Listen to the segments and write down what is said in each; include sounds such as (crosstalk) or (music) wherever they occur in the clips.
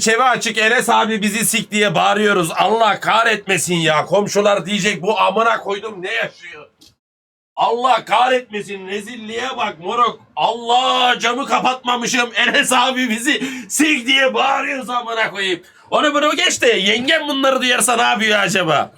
çerçeve açık Enes abi bizi sik diye bağırıyoruz. Allah kahretmesin ya. Komşular diyecek bu amına koydum ne yaşıyor? Allah kahretmesin rezilliğe bak moruk. Allah camı kapatmamışım. Enes abi bizi sik diye bağırıyoruz amına koyayım. Onu bunu geç de yengem bunları duyarsa ne yapıyor acaba?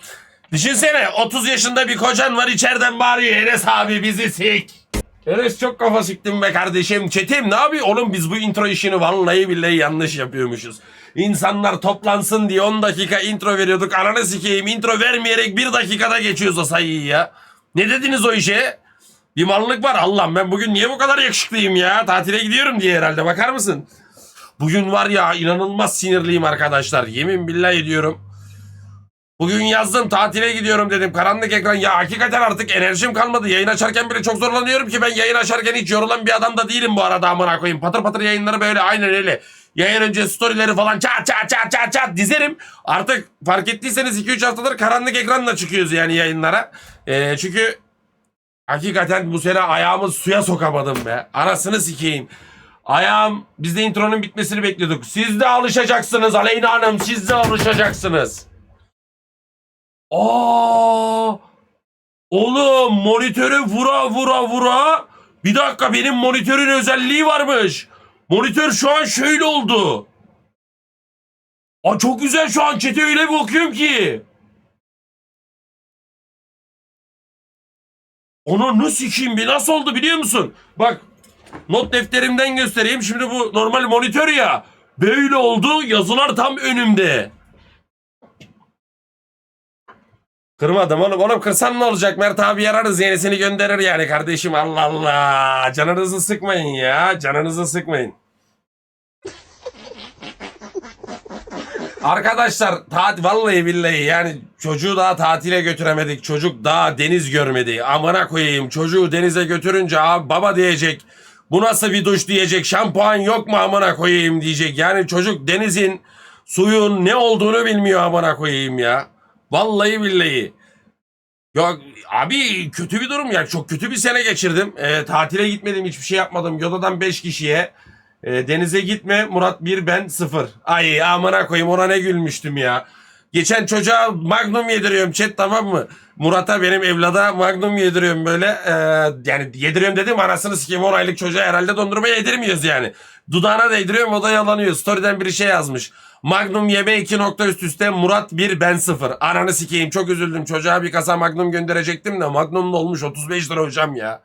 Düşünsene 30 yaşında bir kocan var içeriden bağırıyor Enes abi bizi sik. Enes çok kafa siktim be kardeşim. Çetim ne yapıyor? Oğlum biz bu intro işini vallahi billahi yanlış yapıyormuşuz. İnsanlar toplansın diye 10 dakika intro veriyorduk. Ananı sikeyim intro vermeyerek 1 dakikada geçiyoruz o sayıyı ya. Ne dediniz o işe? Bir mallık var. Allah'ım ben bugün niye bu kadar yakışıklıyım ya? Tatile gidiyorum diye herhalde bakar mısın? Bugün var ya inanılmaz sinirliyim arkadaşlar. Yemin billahi ediyorum. Bugün yazdım tatile gidiyorum dedim. Karanlık ekran ya hakikaten artık enerjim kalmadı. Yayın açarken bile çok zorlanıyorum ki ben yayın açarken hiç yorulan bir adam da değilim bu arada amına koyayım. Patır patır yayınları böyle aynen öyle. Yayın önce storyleri falan çat çat çat çat çat dizerim. Artık fark ettiyseniz 2-3 haftadır karanlık ekranla çıkıyoruz yani yayınlara. Ee, çünkü hakikaten bu sene ayağımı suya sokamadım be. Arasını sikeyim. Ayağım biz de intronun bitmesini bekliyorduk. Siz de alışacaksınız Aleyna Hanım siz de alışacaksınız. Aa! Oğlum monitörü vura vura vura. Bir dakika benim monitörün özelliği varmış. Monitör şu an şöyle oldu. Aa çok güzel şu an chat'e öyle bir okuyorum ki. Onu nasıl sikeyim bir nasıl oldu biliyor musun? Bak not defterimden göstereyim. Şimdi bu normal monitör ya. Böyle oldu yazılar tam önümde. Kırmadım oğlum. Oğlum kırsan ne olacak? Mert abi yararız yenisini gönderir yani kardeşim. Allah Allah. Canınızı sıkmayın ya. Canınızı sıkmayın. Arkadaşlar tatil vallahi billahi yani çocuğu daha tatile götüremedik. Çocuk daha deniz görmedi. Amına koyayım çocuğu denize götürünce abi baba diyecek. Bu nasıl bir duş diyecek. Şampuan yok mu amına koyayım diyecek. Yani çocuk denizin suyun ne olduğunu bilmiyor amına koyayım ya. Vallahi billahi. Ya abi kötü bir durum ya. Çok kötü bir sene geçirdim. Ee, tatile gitmedim hiçbir şey yapmadım. Yoda'dan 5 kişiye. Ee, denize gitme Murat 1 ben 0. Ay amına koyayım ona ne gülmüştüm ya. Geçen çocuğa magnum yediriyorum chat tamam mı? Murat'a benim evlada magnum yediriyorum böyle. Ee, yani yediriyorum dedim anasını sikeyim 10 aylık çocuğa herhalde dondurma yedirmiyoruz yani. Dudağına değdiriyorum o da yalanıyor. Story'den biri şey yazmış. Magnum yeme 2 nokta üst üste Murat 1 ben 0. Ananı sikeyim çok üzüldüm. Çocuğa bir kasa Magnum gönderecektim de Magnum da olmuş 35 lira hocam ya.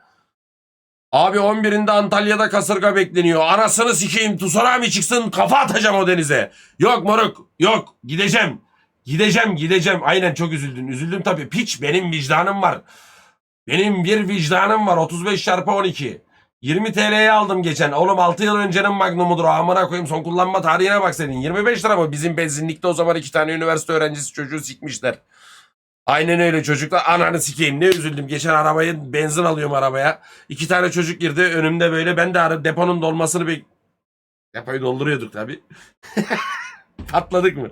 Abi 11'inde Antalya'da kasırga bekleniyor. Anasını sikeyim tsunami çıksın kafa atacağım o denize. Yok moruk yok gideceğim. Gideceğim gideceğim. Aynen çok üzüldün. Üzüldüm tabii. Piç benim vicdanım var. Benim bir vicdanım var. 35 çarpı 12. 20 TL'ye aldım geçen. Oğlum 6 yıl öncenin magnumudur. Amına koyayım son kullanma tarihine bak senin. 25 lira mı? Bizim benzinlikte o zaman iki tane üniversite öğrencisi çocuğu sikmişler. Aynen öyle çocuklar. Ananı sikeyim ne üzüldüm. Geçen arabayı benzin alıyorum arabaya. İki tane çocuk girdi önümde böyle. Ben de ara deponun dolmasını bek... Depoyu dolduruyorduk tabii. (laughs) Patladık mı?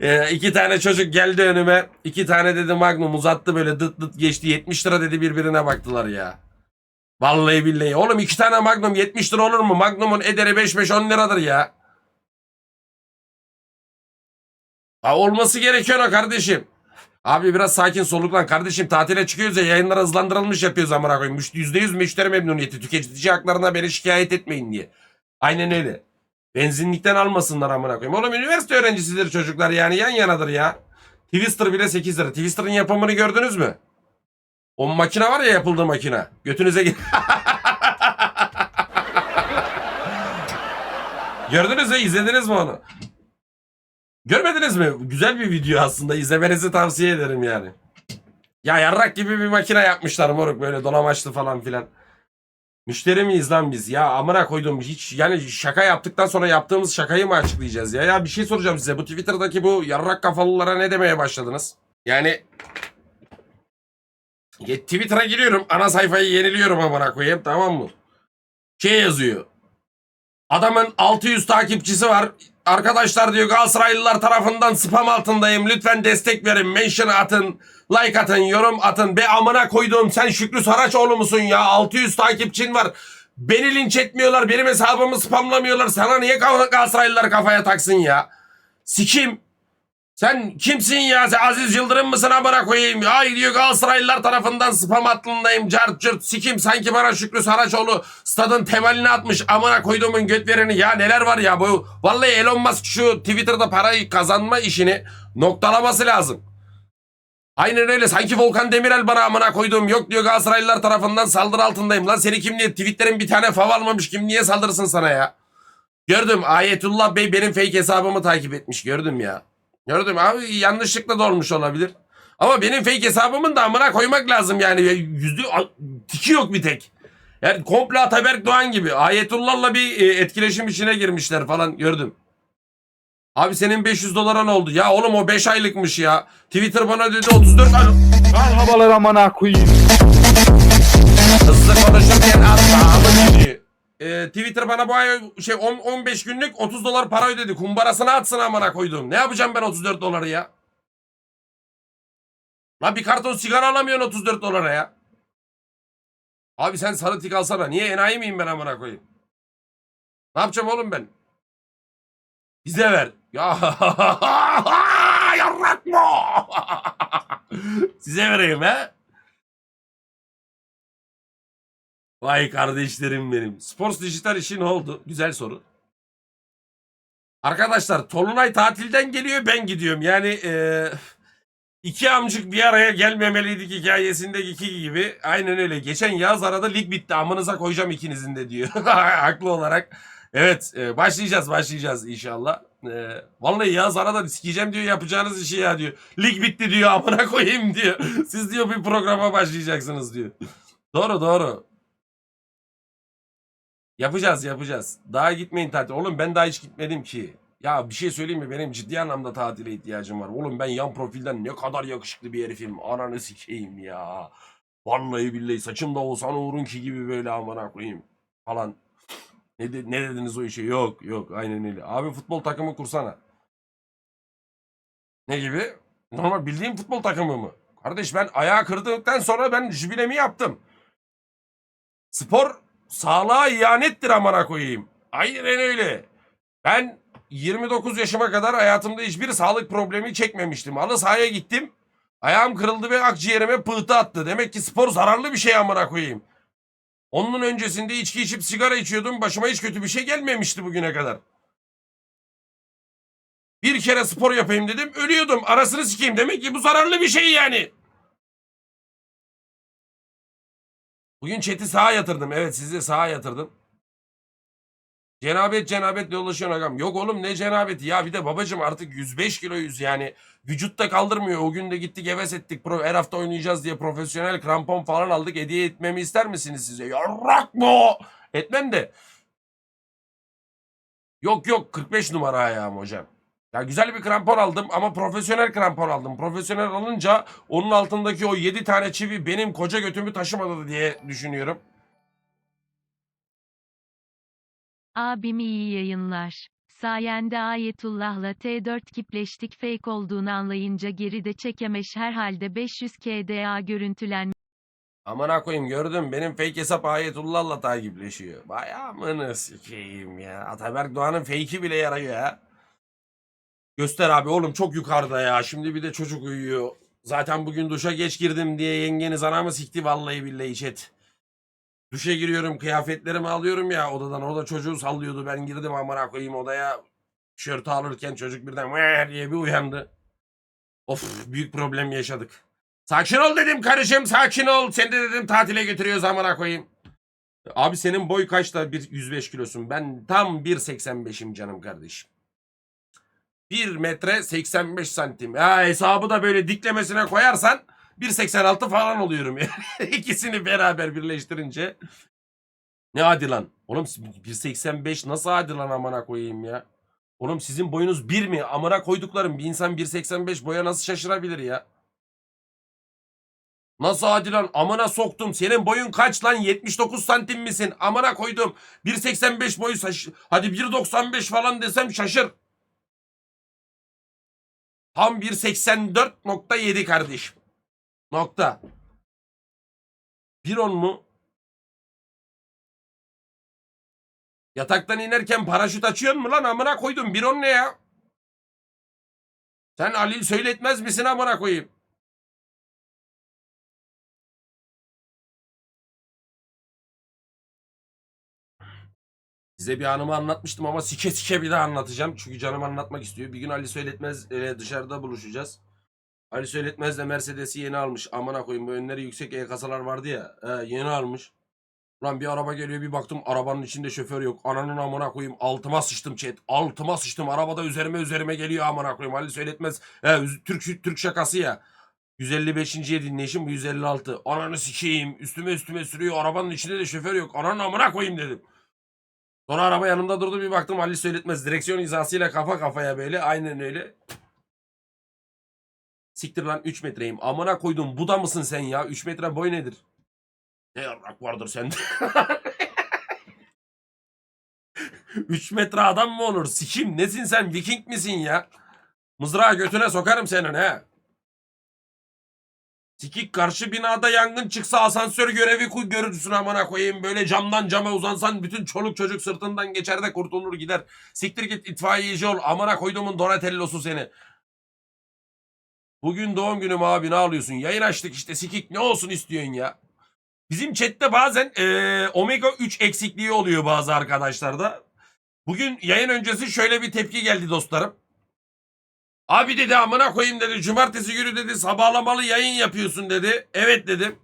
Ee, iki tane çocuk geldi önüme. İki tane dedi Magnum uzattı böyle dıt dıt geçti. 70 lira dedi birbirine baktılar ya. Vallahi billahi. Oğlum iki tane Magnum 70 lira olur mu? Magnum'un ederi 5-5-10 liradır ya. Ha, olması gerekiyor o kardeşim. Abi biraz sakin soluklan kardeşim tatile çıkıyoruz ya yayınları hızlandırılmış yapıyoruz amına koyayım. Müş- %100 müşteri memnuniyeti tüketici haklarına beni şikayet etmeyin diye. Aynen öyle. Benzinlikten almasınlar amına koyayım. Oğlum üniversite öğrencisidir çocuklar yani yan yanadır ya. Twister bile 8 lira. Twister'ın yapımını gördünüz mü? O makine var ya yapıldığı makine. Götünüze gir. (laughs) Gördünüz mü? İzlediniz mi onu? Görmediniz mi? Güzel bir video aslında. İzlemenizi tavsiye ederim yani. Ya yarrak gibi bir makine yapmışlar moruk böyle dolamaçlı falan filan. Müşteri miyiz lan biz? Ya amına koydum hiç yani şaka yaptıktan sonra yaptığımız şakayı mı açıklayacağız ya? Ya bir şey soracağım size. Bu Twitter'daki bu yarrak kafalılara ne demeye başladınız? Yani ya Twitter'a giriyorum. Ana sayfayı yeniliyorum amına koyayım tamam mı? Şey yazıyor. Adamın 600 takipçisi var. Arkadaşlar diyor Galatasaraylılar tarafından spam altındayım. Lütfen destek verin. Mention atın. Like atın. Yorum atın. Be amına koyduğum sen Şükrü Saraçoğlu musun ya? 600 takipçin var. Beni linç etmiyorlar. Benim hesabımı spamlamıyorlar. Sana niye Gal- Galatasaraylılar kafaya taksın ya? Sikim. Sen kimsin ya? Sen Aziz Yıldırım mısın amına koyayım? Ay diyor Galatasaraylılar tarafından spam hattındayım. Cart cırt sikim. Sanki bana Şükrü Saraçoğlu stadın temelini atmış. Amına koyduğumun göt vereni. Ya neler var ya bu. Vallahi Elon Musk şu Twitter'da parayı kazanma işini noktalaması lazım. Aynen öyle. Sanki Volkan Demirel bana amına koyduğum yok diyor Galatasaraylılar tarafından saldırı altındayım. Lan seni kim niye tweetlerin bir tane fav almamış kim niye saldırsın sana ya? Gördüm Ayetullah Bey benim fake hesabımı takip etmiş gördüm ya. Gördüm abi yanlışlıkla da olmuş olabilir. Ama benim fake hesabımın da amına koymak lazım yani. Yüzde tiki yok bir tek. Yani komple Ataberk Doğan gibi. Ayetullah'la bir e, etkileşim içine girmişler falan gördüm. Abi senin 500 dolara ne oldu? Ya oğlum o 5 aylıkmış ya. Twitter bana dedi 34 ay... Merhabalar amına koyayım. Hızlı konuşurken atma amın ee, Twitter bana bu ay şey 10, 15 günlük 30 dolar para ödedi. Kumbarasına atsın amına koydum. Ne yapacağım ben 34 doları ya? Lan bir karton sigara alamıyorsun 34 dolara ya. Abi sen sarı tik alsana. Niye enayi miyim ben amına koyayım? Ne yapacağım oğlum ben? Bize ver. Ya (laughs) yarrak mı? (laughs) Size vereyim he? Vay kardeşlerim benim. Sports Dijital işi ne oldu? Güzel soru. Arkadaşlar Tolunay tatilden geliyor ben gidiyorum. Yani eee, iki amcık bir araya gelmemeliydik hikayesindeki gibi. Aynen öyle. Geçen yaz arada lig bitti. Amınıza koyacağım ikinizin de diyor. (laughs) Haklı olarak. Evet e, başlayacağız başlayacağız inşallah. E, vallahi yaz arada sikeceğim diyor yapacağınız işi ya diyor. Lig bitti diyor amına koyayım diyor. Siz diyor bir programa başlayacaksınız diyor. Doğru doğru. Yapacağız yapacağız. Daha gitmeyin tatil. Oğlum ben daha hiç gitmedim ki. Ya bir şey söyleyeyim mi? Benim ciddi anlamda tatile ihtiyacım var. Oğlum ben yan profilden ne kadar yakışıklı bir herifim. Ananı sikeyim ya. Vallahi billahi saçım da Oğuzhan Uğur'unki gibi böyle amına koyayım. Falan. Ne, de- ne dediniz o işe? Yok yok aynen öyle. Abi futbol takımı kursana. Ne gibi? Normal bildiğim futbol takımı mı? Kardeş ben ayağı kırdıktan sonra ben jübilemi yaptım. Spor sağlığa ihanettir amına koyayım. Aynen öyle. Ben 29 yaşıma kadar hayatımda hiçbir sağlık problemi çekmemiştim. Halı sahaya gittim. Ayağım kırıldı ve akciğerime pıhtı attı. Demek ki spor zararlı bir şey amına koyayım. Onun öncesinde içki içip sigara içiyordum. Başıma hiç kötü bir şey gelmemişti bugüne kadar. Bir kere spor yapayım dedim. Ölüyordum. Arasını sikeyim. Demek ki bu zararlı bir şey yani. Bugün chat'i sağa yatırdım. Evet sizi sağa yatırdım. Cenabet cenabet dolaşıyorsun agam. Yok oğlum ne cenabeti ya bir de babacım artık 105 kiloyuz yani. Vücutta kaldırmıyor. O gün de gittik heves ettik. Pro, her hafta oynayacağız diye profesyonel krampon falan aldık. Hediye etmemi ister misiniz size? Yarrak mı? Etmem de. Yok yok 45 numara ayağım hocam. Ya güzel bir krampon aldım ama profesyonel krampon aldım. Profesyonel alınca onun altındaki o 7 tane çivi benim koca götümü taşımadı diye düşünüyorum. Abim iyi yayınlar. Sayende Ayetullah'la T4 kipleştik fake olduğunu anlayınca geride çekemeş herhalde 500 KDA görüntülen Amına koyayım gördüm benim fake hesap Ayetullah'la takipleşiyor. Bayağı mını sikeyim ya. Ataberk Doğan'ın fake'i bile yarıyor ya. Göster abi oğlum çok yukarıda ya. Şimdi bir de çocuk uyuyor. Zaten bugün duşa geç girdim diye yengeniz anamı sikti vallahi billahi chat. Duşa giriyorum kıyafetlerimi alıyorum ya odadan. O da çocuğu sallıyordu. Ben girdim amına koyayım odaya. Tişörtü alırken çocuk birden "Vee" diye bir uyandı. Of büyük problem yaşadık. Sakin ol dedim kardeşim sakin ol. Seni de dedim tatile götürüyoruz amına koyayım. Abi senin boy kaçta? Bir 105 kilosun. Ben tam 1.85'im canım kardeşim. 1 metre 85 santim. Ya hesabı da böyle diklemesine koyarsan 1.86 falan oluyorum yani. (laughs) İkisini beraber birleştirince. Ne hadi lan? Oğlum 1.85 nasıl hadi lan amına koyayım ya? Oğlum sizin boyunuz 1 mi? Amına koyduklarım bir insan 1.85 boya nasıl şaşırabilir ya? Nasıl hadi lan amına soktum. Senin boyun kaç lan? 79 santim misin? Amına koydum. 1.85 boyu şaş- Hadi 1.95 falan desem şaşır. Tam 1.84.7 kardeşim. Nokta. 1.10 mu? Yataktan inerken paraşüt açıyorsun mu lan amına koydum bir on ne ya? Sen Ali söyletmez misin amına koyayım? Size bir anımı anlatmıştım ama sike sike bir daha anlatacağım. Çünkü canım anlatmak istiyor. Bir gün Ali Söyletmez ile dışarıda buluşacağız. Ali Söyletmez de Mercedes'i yeni almış. Amına koyayım bu önleri yüksek E kasalar vardı ya. He, yeni almış. Lan bir araba geliyor bir baktım arabanın içinde şoför yok. Ananın amına koyayım altıma sıçtım chat. Altıma sıçtım. Arabada üzerime üzerime geliyor amına koyayım. Ali Söyletmez. Üz- Türk, Türk şakası ya. 155. dinleyişim bu 156. Ananı sikeyim. Üstüme üstüme sürüyor. Arabanın içinde de şoför yok. Ananın amına koyayım dedim. Sonra araba yanımda durdu bir baktım Ali söyletmez. Direksiyon hizasıyla kafa kafaya böyle. Aynen öyle. Siktir lan 3 metreyim. Amına koydum. Bu da mısın sen ya? 3 metre boy nedir? Ne yarrak vardır sende? (laughs) 3 metre adam mı olur? Sikim nesin sen? Viking misin ya? Mızrağı götüne sokarım senin he. Sikik karşı binada yangın çıksa asansör görevi görürsün amına koyayım. Böyle camdan cama uzansan bütün çoluk çocuk sırtından geçer de kurtulur gider. Siktir git itfaiyeci ol. Amına koyduğumun Donatello'su seni. Bugün doğum günüm abi ne alıyorsun? Yayın açtık işte sikik ne olsun istiyorsun ya? Bizim chatte bazen eee, omega 3 eksikliği oluyor bazı arkadaşlarda. Bugün yayın öncesi şöyle bir tepki geldi dostlarım. Abi dedi amına koyayım dedi. Cumartesi günü dedi sabahlamalı yayın yapıyorsun dedi. Evet dedim.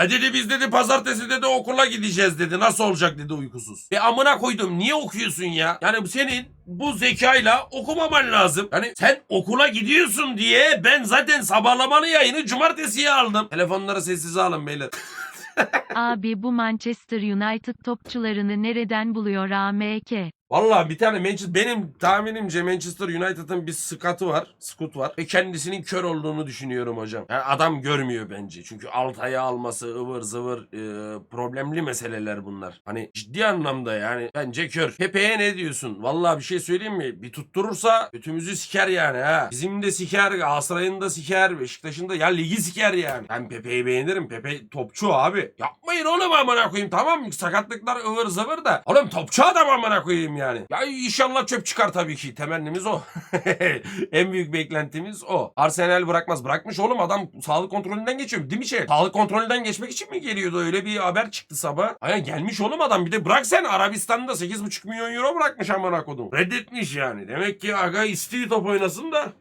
E dedi biz dedi pazartesi dedi okula gideceğiz dedi. Nasıl olacak dedi uykusuz. E amına koydum niye okuyorsun ya? Yani senin bu zekayla okumaman lazım. Yani sen okula gidiyorsun diye ben zaten sabahlamalı yayını cumartesiye aldım. Telefonları sessize alın beyler. (laughs) Abi bu Manchester United topçularını nereden buluyor AMK? Vallahi bir tane Manchester benim tahminimce Manchester United'ın bir skatı var. Scout var. Ve kendisinin kör olduğunu düşünüyorum hocam. Yani adam görmüyor bence. Çünkü Altay'ı alması ıvır zıvır e, problemli meseleler bunlar. Hani ciddi anlamda yani bence kör. Pepe'ye ne diyorsun? Vallahi bir şey söyleyeyim mi? Bir tutturursa götümüzü siker yani ha. Bizim de siker, Galatasaray'ın da siker, Beşiktaş'ın da ya ligi siker yani. Ben Pepe'yi beğenirim. Pepe topçu abi. Yapmayın oğlum amına koyayım tamam mı? Sakatlıklar ıvır zıvır da. Oğlum topçu adam amına koyayım yani. Ya inşallah çöp çıkar tabii ki. Temennimiz o. (laughs) en büyük beklentimiz o. Arsenal bırakmaz. Bırakmış oğlum adam sağlık kontrolünden geçiyor. Değil mi şey? Sağlık kontrolünden geçmek için mi geliyordu? Öyle bir haber çıktı sabah. Ay gelmiş oğlum adam. Bir de bırak sen Arabistan'da 8,5 milyon euro bırakmış amına kodum. Reddetmiş yani. Demek ki aga istiyor top oynasın da.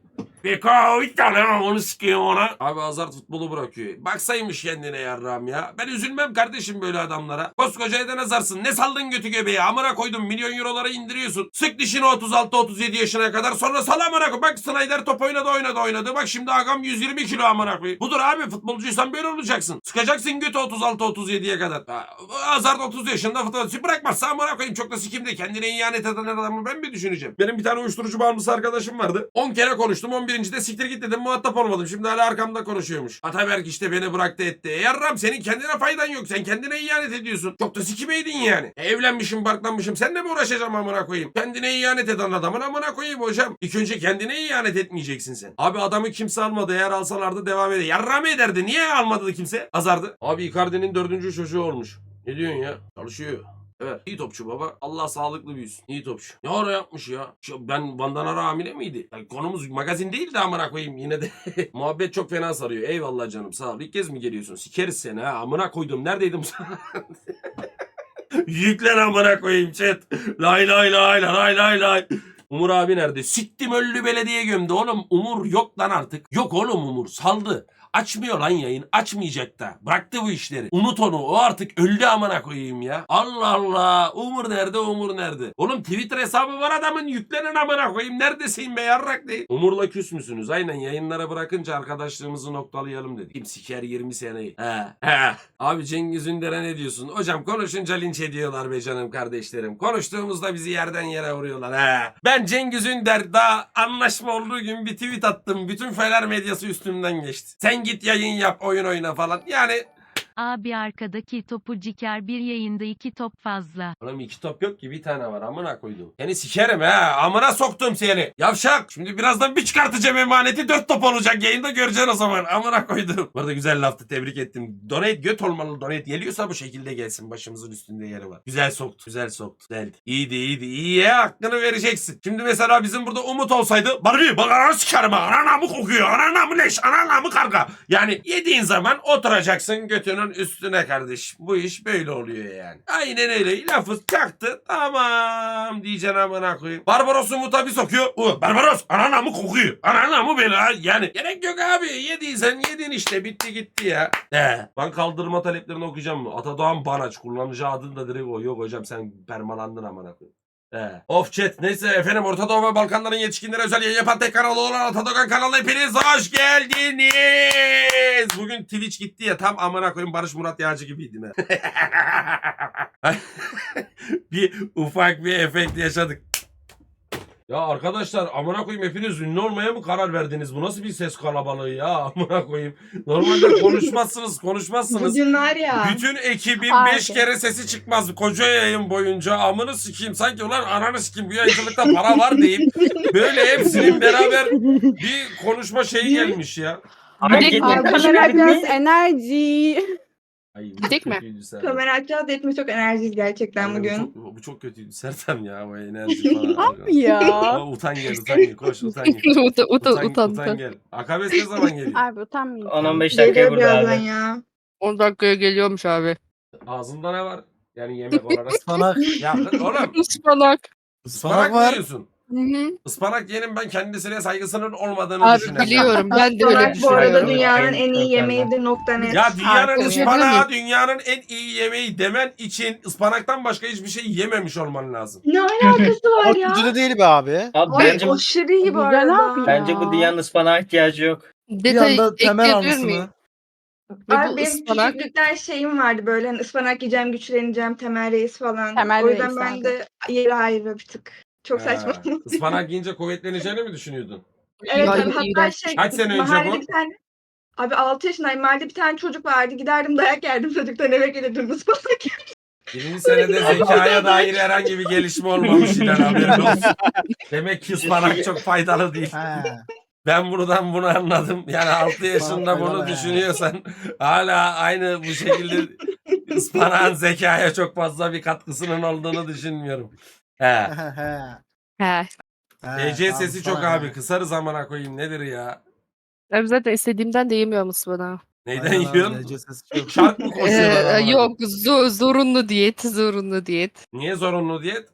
Bir tane onu sikeyim ona. Abi Hazard futbolu bırakıyor. Baksaymış kendine yarram ya. Ben üzülmem kardeşim böyle adamlara. Koskoca Eden Hazard'sın. Ne saldın götü göbeği? Amına koydum milyon eurolara indiriyorsun. Sık dişini 36-37 yaşına kadar. Sonra sal amına koy. Bak Snyder top oynadı oynadı oynadı. Bak şimdi agam 120 kilo amına koy. Budur abi futbolcuysan böyle olacaksın. Sıkacaksın götü 36-37'ye kadar. Ha, Hazard 30 yaşında futbolcu bırakmazsa amına koyayım çok da sikimde. Kendine ihanet eden adamı ben mi düşüneceğim? Benim bir tane uyuşturucu bağımlısı arkadaşım vardı. 10 kere konuştum 11. de siktir git dedim muhatap olmadım. Şimdi hala arkamda konuşuyormuş. Ataberk işte beni bıraktı etti. E yarram senin kendine faydan yok. Sen kendine ihanet ediyorsun. Çok da sikimeydin yani. E, evlenmişim barklanmışım. Seninle mi uğraşacağım amına koyayım? Kendine ihanet eden adamın amına koyayım hocam. İlk önce kendine ihanet etmeyeceksin sen. Abi adamı kimse almadı. Eğer alsalardı devam eder. Yarram ederdi. Niye almadı kimse? Azardı. Abi Icardi'nin dördüncü çocuğu olmuş. Ne diyorsun ya? Çalışıyor. Evet. iyi topçu baba. Allah sağlıklı büyüsün. İyi topçu. Ne ara yapmış ya? Şu, ben Vandanara hamile miydi? Yani konumuz magazin değil de amına koyayım yine de. (laughs) Muhabbet çok fena sarıyor. Eyvallah canım sağ ol. İlk kez mi geliyorsun? Sikeriz seni ha. Amına koydum. Neredeydim sana? (laughs) Yüklen amına koyayım chat. Lay lay lay lay lay lay. Umur abi nerede? Siktim öldü belediye gömdü oğlum. Umur yok lan artık. Yok oğlum Umur saldı. Açmıyor lan yayın. Açmayacak da. Bıraktı bu işleri. Unut onu. O artık öldü amına koyayım ya. Allah Allah. Umur nerede? Umur nerede? Oğlum Twitter hesabı var adamın. Yüklenen amına koyayım. Neredesin be yarrak değil. Umur'la küs müsünüz? Aynen yayınlara bırakınca arkadaşlığımızı noktalayalım dedik. Kim siker 20 seneyi. He. He. Abi Cengiz Ünder'e ne diyorsun? Hocam konuşunca linç ediyorlar be canım kardeşlerim. Konuştuğumuzda bizi yerden yere vuruyorlar. He. Ben Cengiz Ünder daha anlaşma olduğu gün bir tweet attım. Bütün Fener medyası üstümden geçti. Sen git yayın yap oyun oyna falan. Yani Abi arkadaki topu ciker bir yayında iki top fazla. Oğlum iki top yok ki bir tane var amına koydum. Seni sikerim ha amına soktum seni. Yavşak. Şimdi birazdan bir çıkartacağım emaneti dört top olacak yayında göreceksin o zaman amına koydum. Bu arada güzel laftı tebrik ettim. Donate göt olmalı donate geliyorsa bu şekilde gelsin başımızın üstünde yeri var. Güzel soktu güzel soktu. Güzeldi. İyiydi iyiydi iyi ya hakkını vereceksin. Şimdi mesela bizim burada Umut olsaydı Barbie bak ananı sikerim ha ananı mı kokuyor ananı mı leş ananı mı karga. Yani yediğin zaman oturacaksın götünün üstüne kardeş. Bu iş böyle oluyor yani. Aynen öyle. Lafı çaktı. Tamam diyeceksin amına koyayım. Barbaros Umut'a bir sokuyor. U, Barbaros anana mı kokuyor? Anana mı ha? Yani gerek yok abi. Yediysen yedin işte. Bitti gitti ya. He. Ben kaldırma taleplerini okuyacağım mı? Atadoğan Banaç. Kullanıcı adın da direkt o. Yok hocam sen permalandın amına koyayım. He. Of chat neyse efendim Orta Doğu ve Balkanların yetişkinlere özel yayın yapan tek kanalı olan Atadogan kanalına hepiniz hoş geldiniz. Bugün Twitch gitti ya tam amına koyayım Barış Murat Yağcı gibiydim ha. (laughs) (laughs) bir ufak bir efekt yaşadık. Ya arkadaşlar amına koyayım hepiniz ünlü olmaya mı karar verdiniz? Bu nasıl bir ses kalabalığı ya (laughs) amına koyayım. Normalde (laughs) konuşmazsınız konuşmazsınız. Bugün var ya. Bütün ekibin Abi. 5 kere sesi çıkmaz. Koca yayın boyunca amını sikeyim. Sanki ulan ananı sikeyim bu yayıncılıkta para var deyip böyle hepsinin (laughs) beraber bir konuşma şeyi gelmiş ya. Kamera biraz enerji. Ay, bu Gidecek mi? kötüydü Sertem. Kamera açacağız etmiş çok enerjiyiz gerçekten Ay, bu bugün. çok, bu çok kötüydü Sertem ya bu enerji (laughs) falan. Abi ya. Utan gel utan gel koş utan gel. (laughs) utan, utan, Utan, utan, utan utan. gel. Akabes ne zaman geliyor? Abi utanmayacağım. 10-15 dakikaya Geliyor burada birazdan abi. ya. 10 dakikaya geliyormuş abi. Ağzında ne var? Yani yemek olarak. (laughs) Ispanak. ya oğlum Ispanak. ıspanak Ispanak mı var. yiyorsun? Hı hı. Ispanak yerim ben kendisine saygısının olmadığını Abi düşünüyorum. biliyorum ben de öyle Ispanak bu arada düşünüyorum. dünyanın en iyi Yok, yemeğidir nokta net. Ya dünyanın Harika. ıspanağı dünyanın en iyi yemeği demen için ıspanaktan başka hiçbir şey yememiş olman lazım. Ne alakası var ya? kötü de değil be abi. Abi Ay bence, aşırı iyi bu Güzel arada. abi. bence bu dünyanın ıspanağa ihtiyacı yok. Detay ekleyebilir miyim? Ve Abi bu benim ıspanak küçüklükten şeyim vardı böyle hani ıspanak yiyeceğim güçleneceğim temel reis falan. Temel o yüzden reis ben abi. de yeri ayrı bir tık. Çok saçma. Ha, (laughs) Ispanak yiyince kuvvetleneceğini mi düşünüyordun? Evet Ay, abi hatta iğrenç. şey Kaç sene önce mahallede bu? bir tane Abi 6 yaşındayım. Mahallede bir tane çocuk vardı. Giderdim dayak yerdim çocuktan eve gelirdim ıspanak yerdim. Birinci senede zekaya dair herhangi bir gelişme olmamış İlhan haberin olsun. Demek ki ıspanak çok faydalı değil. He. Ben buradan bunu anladım. Yani 6 yaşında bunu düşünüyorsan hala aynı bu şekilde (laughs) ıspanağın zekaya çok fazla bir katkısının olduğunu düşünmüyorum. He. He. TC tamam, sesi çok abi. Kısarız zamana koyayım. Nedir ya? Ben zaten istediğimden de yemiyorum ıspanağı. Neyden Aynen abi, yiyorsun? TC sesi çok. (laughs) Şart mı koşuyorlar? Ee, amına yok zo- zorunlu diyet zorunlu diyet. Niye zorunlu diyet?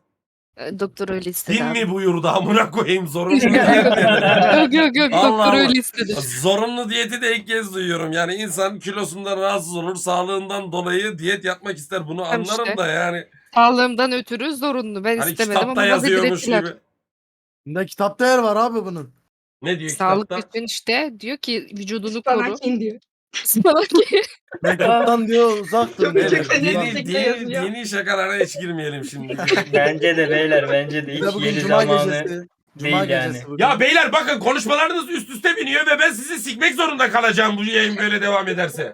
Ee, Doktor öyle istedi. Din abi. mi buyurdu amına koyayım zorunlu (laughs) diyet nedir? yok yok yok Allah doktor Allah. öyle istedi. Zorunlu diyeti de ilk kez duyuyorum. Yani insan kilosundan rahatsız olur, sağlığından dolayı diyet yapmak ister. Bunu anlarım işte. da yani. Sağlığımdan ötürü zorunlu. Ben Hani istemedim kitapta ama gazetede yazıyormuş ettiler. gibi. Ne kitapta yer var abi bunun. Ne diyor Sağlık kitapta? için işte diyor ki vücudunu koru. Ispanak yiyin diyor. (laughs) Ispanak ye. Mektuptan diyor uzak dur. Çok. Beyler, Çok dini, önemli dini, yazıyor. dini şakalara hiç girmeyelim şimdi. (laughs) Bence de beyler bence de Bir de hiç bugün yeni cuma zamanı. gecesi. Cuma değil yani. gecesi bugün. ya beyler bakın konuşmalarınız üst üste biniyor ve ben sizi sikmek zorunda kalacağım bu yayın böyle devam ederse.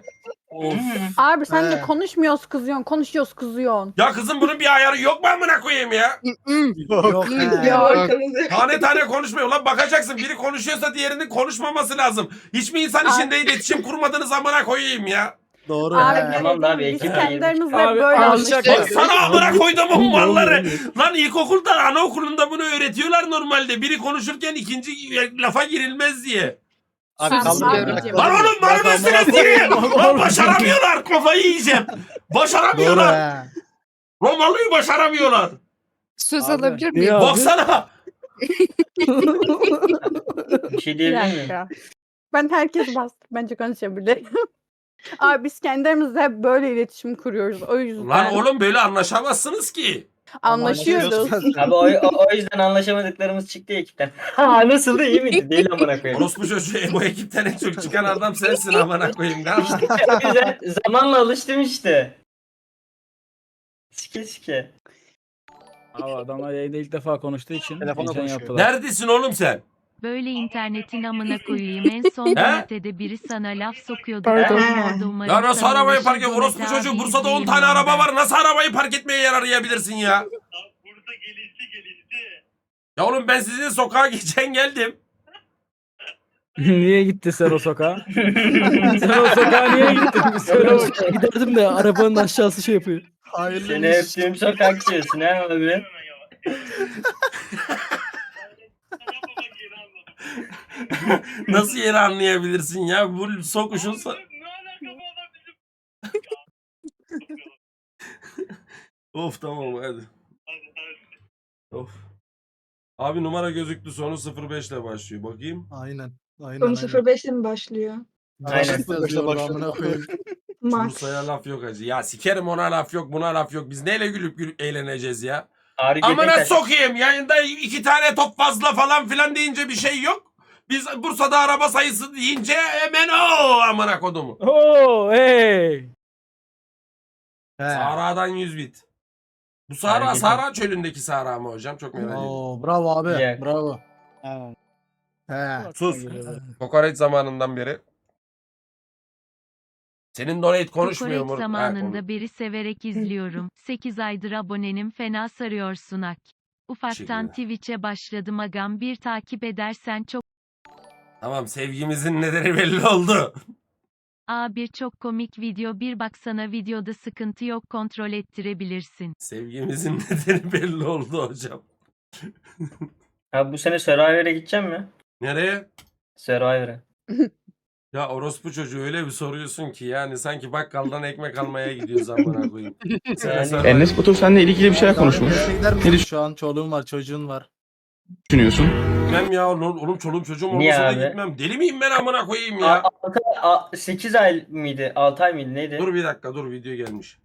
Abi sen de He. konuşmuyoruz kızıyorsun, konuşuyoruz kızıyorsun. Ya kızım bunun bir ayarı yok mu amına koyayım ya? Yok he. Ya. Tane tane konuşmuyor. Lan bakacaksın biri konuşuyorsa diğerinin konuşmaması lazım. Hiçbir insan içinde iletişim kurmadığınız amına koyayım ya. Doğru Abi he. Tamam da abi, biz Abi, böyle alışacak. sana amına koydum malları. Lan ilkokulda anaokulunda bunu öğretiyorlar normalde. Biri konuşurken ikinci lafa girilmez diye. Abi Lan kaldır. oğlum bana Bırak, mesele amına değil. koyayım. Lan başaramıyorlar. Kafayı yiyeceğim. Doğru Başaramıyorlar. he. Lan vallahi başaramıyorlar. Söz Abi, alabilir miyim? Baksana. (laughs) Bir şey Bir diyebilir miyim? dakika. Ben herkes bastım. Bence konuşabilirim. (laughs) Abi biz kendilerimizle hep böyle iletişim kuruyoruz. O yüzden Lan oğlum böyle anlaşamazsınız ki. Anlaşıyoruz. Abi o, o, o yüzden anlaşamadıklarımız çıktı ekipten. (laughs) Ha nasıl da iyi miydi? Değil amına koyayım. Orospu çocuğu bu ekipten en çok çıkan adam sensin amına koyayım. Ne yapayım? Güzel. Zamanla alıştım işte. Sike sike. Abi adamlar yayında ilk defa konuştuğu için Telefonla heyecan konuşuyor. yaptılar. Neredesin oğlum sen? Böyle internetin amına koyayım en son (laughs) gazetede biri sana laf sokuyordu. Pardon. Umarım Ya nasıl sana arabayı ulaşır park et? Orospu Dolayısıyla çocuğu abi Bursa'da 10 izleyeyim tane araba ben. var. Nasıl arabayı park etmeye yer arayabilirsin ya? Ya oğlum ben sizin sokağa geçen geldim. (laughs) niye gitti sen o sokağa? (laughs) sen o sokağa niye gittin? Söyle bak. Giderdim de arabanın aşağısı şey yapıyor. Seni Hayırlı öptüğüm sokak diyorsun ha abi. (laughs) (laughs) Nasıl yeri anlayabilirsin ya? Bu sokuşun sa- (laughs) Of tamam hadi. Of. Abi numara gözüktü sonu 05 ile başlıyor. Bakayım. Aynen. Aynen. Konu aynen. 05'le mi başlıyor? Aynen. Başla amına koyayım. Mart. Bursa'ya laf yok hacı. Ya sikerim ona laf yok buna laf yok. Biz neyle gülüp gülüp eğleneceğiz ya? Ağrı Amına sokayım yayında iki tane top fazla falan filan deyince bir şey yok. Biz Bursa'da araba sayısı deyince hemen o amına kodumu. Oo hey. He. Sahra'dan 100 bit. Bu Sahra, Hareket. Sahra çölündeki Sahra mı hocam? Çok merak ediyorum. Oo, bravo abi. Yak. Bravo. Ha. He. Sus. Kokoreç zamanından beri. Senin donate konuşmuyor Kokoreç mu? zamanında beri severek izliyorum. 8 aydır abonenim fena sarıyorsun ak. Ufaktan Teşekkürler. Twitch'e başladım agam bir takip edersen çok Tamam sevgimizin nedeni belli oldu. A1 çok komik video bir baksana videoda sıkıntı yok kontrol ettirebilirsin. Sevgimizin (laughs) nedeni belli oldu hocam. Abi bu sene Survivor'a gidecek mi? Nereye? Survivor'a. Ya orospu çocuğu öyle bir soruyorsun ki yani sanki bakkaldan ekmek almaya gidiyoruz amına koyayım. Sen- Yani- sen- Enes Batur seninle ilgili bir şeyler konuşmuş. Ne düşün- Şu an çoluğun var, çocuğun var. Düşünüyorsun? Gitmem ya oğlum, oğlum çoluğum çocuğum Niye olmasa da abi? gitmem. Deli miyim ben amına koyayım ya? 8 ay mıydı? 6 ay mıydı? Neydi? Dur bir dakika dur video gelmiş.